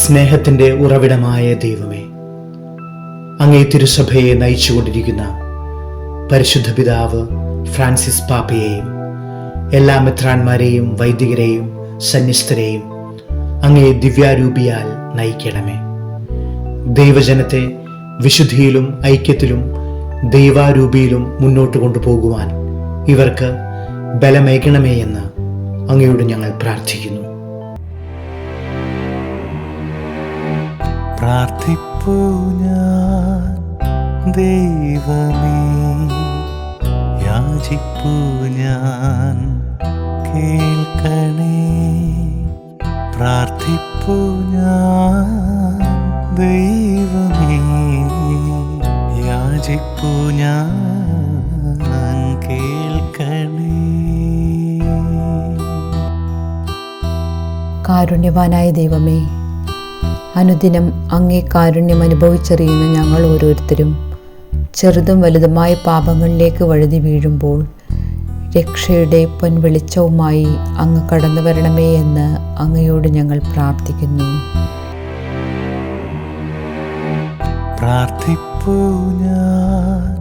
സ്നേഹത്തിന്റെ ഉറവിടമായ ദൈവമേ അങ്ങേ തിരുസഭയെ നയിച്ചുകൊണ്ടിരിക്കുന്ന പരിശുദ്ധ പിതാവ് ഫ്രാൻസിസ് പാപ്പയെയും എല്ലാ മിത്രാന്മാരെയും വൈദികരെയും സന്യസ്തരെയും അങ്ങേ ദിവ്യാരൂപിയാൽ നയിക്കണമേ. ദൈവജനത്തെ വിശുദ്ധിയിലും ഐക്യത്തിലും ദൈവാരൂപിയിലും മുന്നോട്ട് കൊണ്ടുപോകുവാൻ ഇവർക്ക് ബലമേകണമേ എന്ന് അങ്ങയോട് ഞങ്ങൾ പ്രാർത്ഥിക്കുന്നു. പ്രാർത്ഥിപ്പൂ ഞാൻ ദൈവമേ. യാചിപ്പൂ ഞാൻ കേൾക്കണേ. പ്രാർത്ഥിപ്പൂ ഞാൻ ദൈവമേ. യാചിപ്പൂ ഞാൻ കാരുണ്യവാനായ ദൈവമേ അനുദിനം അങ്ങേ കാരുണ്യം അനുഭവിച്ചറിയുന്ന ഞങ്ങൾ ഓരോരുത്തരും ചെറുതും വലുതുമായ പാപങ്ങളിലേക്ക് വഴുതി വീഴുമ്പോൾ രക്ഷയുടെ പൊൻവെളിച്ചവുമായി അങ്ങ് കടന്നു വരണമേ എന്ന് അങ്ങയോട് ഞങ്ങൾ പ്രാർത്ഥിക്കുന്നു. പ്രാർത്ഥിപ്പൂ ഞാൻ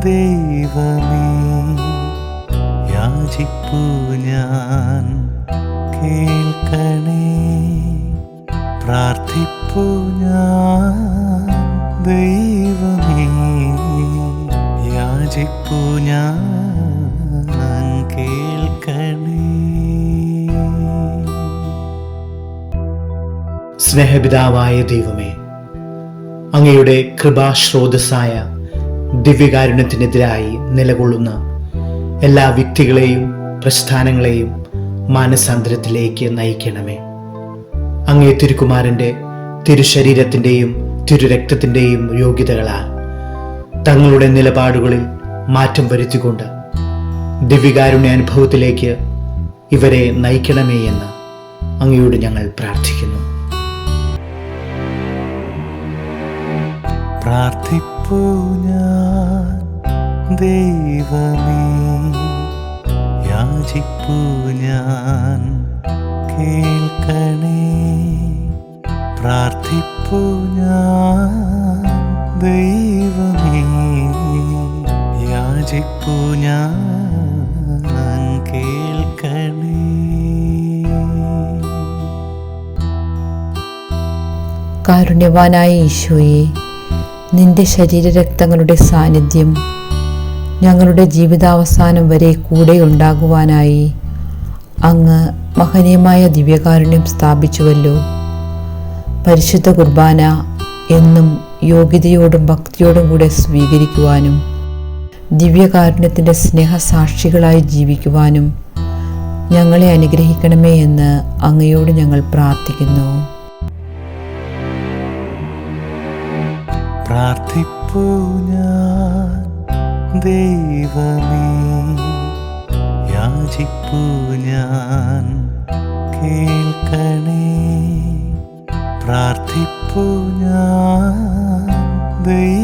ദൈവമേ യാചിപ്പൂ ഞാൻ കേൾക്കണേ. പ്രാർത്ഥിപ്പൂ ഞാൻ ദൈവമേ. യാചിപ്പു ഞാൻ കേൾക്കണേ. സ്നേഹപിതാവായ ദൈവമേ അങ്ങയുടെ കൃപാശ്രോതസ്സായ ദിവ്യകാരുണ്യത്തിനെതിരായി നിലകൊള്ളുന്ന എല്ലാ വ്യക്തികളെയും പ്രസ്ഥാനങ്ങളെയും മാനസാന്തരത്തിലേക്ക് നയിക്കണമേ. അങ്ങേ തിരുക്കുമാരന്റെ തിരുശരീരത്തിന്റെയും തിരുരക്തത്തിന്റെയും യോഗ്യതകളാൽ തങ്ങളുടെ നിലപാടുകളിൽ മാറ്റം വരുത്തിക്കൊണ്ട് ദിവ്യകാരുണ്യ അനുഭവത്തിലേക്ക് ഇവരെ നയിക്കണമേ എന്ന് അങ്ങയോട് ഞങ്ങൾ പ്രാർത്ഥിക്കുന്നു. ഞാൻ ദൈവമേ യാചിപ്പൂ ഞാൻ കേൾക്കണേ. കാരുണ്യവാനായ ഈശോയെ നിന്റെ ശരീരരക്തങ്ങളുടെ സാന്നിധ്യം ഞങ്ങളുടെ ജീവിതാവസാനം വരെ കൂടെ ഉണ്ടാകുവാനായി അങ്ങ് മഹനീയമായ ദിവ്യകാരുണ്യം സ്ഥാപിച്ചുവല്ലോ. പരിശുദ്ധ കുർബാന എന്നും യോഗ്യതയോടും ഭക്തിയോടും കൂടെ സ്വീകരിക്കുവാനും ദിവ്യകാരുണ്യത്തിന്റെ സ്നേഹസാക്ഷികളായി ജീവിക്കുവാനും ഞങ്ങളെ അനുഗ്രഹിക്കണമേ എന്ന് അങ്ങയോട് ഞങ്ങൾ പ്രാർത്ഥിക്കുന്നു. പ്രാർത്ഥിപ്പൂ ഞാൻ ദൈവമേ. കേൾക്കണേ. ഞാൻ ദൈവമേ.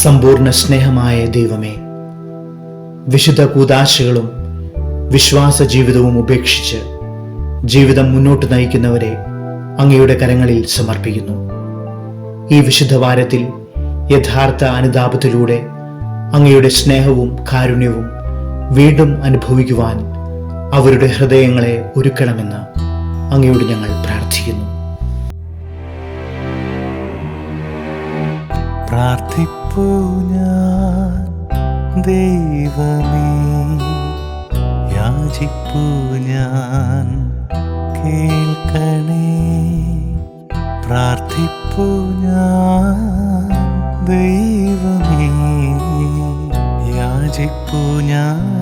സമ്പൂർണ സ്നേഹമായ ദൈവമേ വിശുദ്ധ കൂതാശകളും വിശ്വാസ ജീവിതവും ഉപേക്ഷിച്ച് ജീവിതം മുന്നോട്ട് നയിക്കുന്നവരെ അങ്ങയുടെ കരങ്ങളിൽ സമർപ്പിക്കുന്നു. ഈ വിശുദ്ധ വാരത്തിൽ യഥാർത്ഥ അനുതാപത്തിലൂടെ അങ്ങയുടെ സ്നേഹവും കാരുണ്യവും വീണ്ടും അനുഭവിക്കുവാൻ അവരുടെ ഹൃദയങ്ങളെ ഒരുക്കണമെന്ന് അങ്ങയോട് ഞങ്ങൾ പ്രാർത്ഥിക്കുന്നു. പ്രാർത്ഥിപ്പൂ ഞാൻ ദൈവമേ. യാചിപ്പൂ ഞാൻ കേൾക്കണേ. പ്രാർത്ഥിപ്പൂ ഞാൻ ദൈവമേ. യാചിപ്പൂ ഞാൻ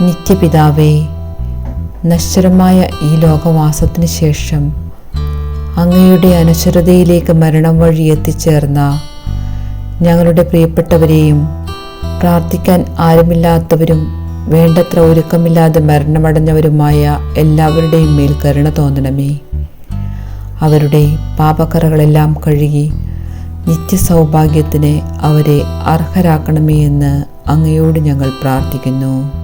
നിത്യപിതാവേ നശ്വരമായ ഈ ലോകവാസത്തിന് ശേഷം അങ്ങയുടെ അനശ്വരതയിലേക്ക് മരണം വഴി എത്തിച്ചേർന്ന ഞങ്ങളുടെ പ്രിയപ്പെട്ടവരെയും പ്രാർത്ഥിക്കാൻ ആരുമില്ലാത്തവരും വേണ്ടത്ര ഒരുക്കമില്ലാതെ മരണമടഞ്ഞവരുമായ എല്ലാവരുടെയും മേൽ കരുണ തോന്നണമേ. അവരുടെ പാപക്കറകളെല്ലാം കഴുകി നിത്യസൗഭാഗ്യത്തിന് അവരെ അർഹരാക്കണമേ എന്ന് അങ്ങയോട് ഞങ്ങൾ പ്രാർത്ഥിക്കുന്നു.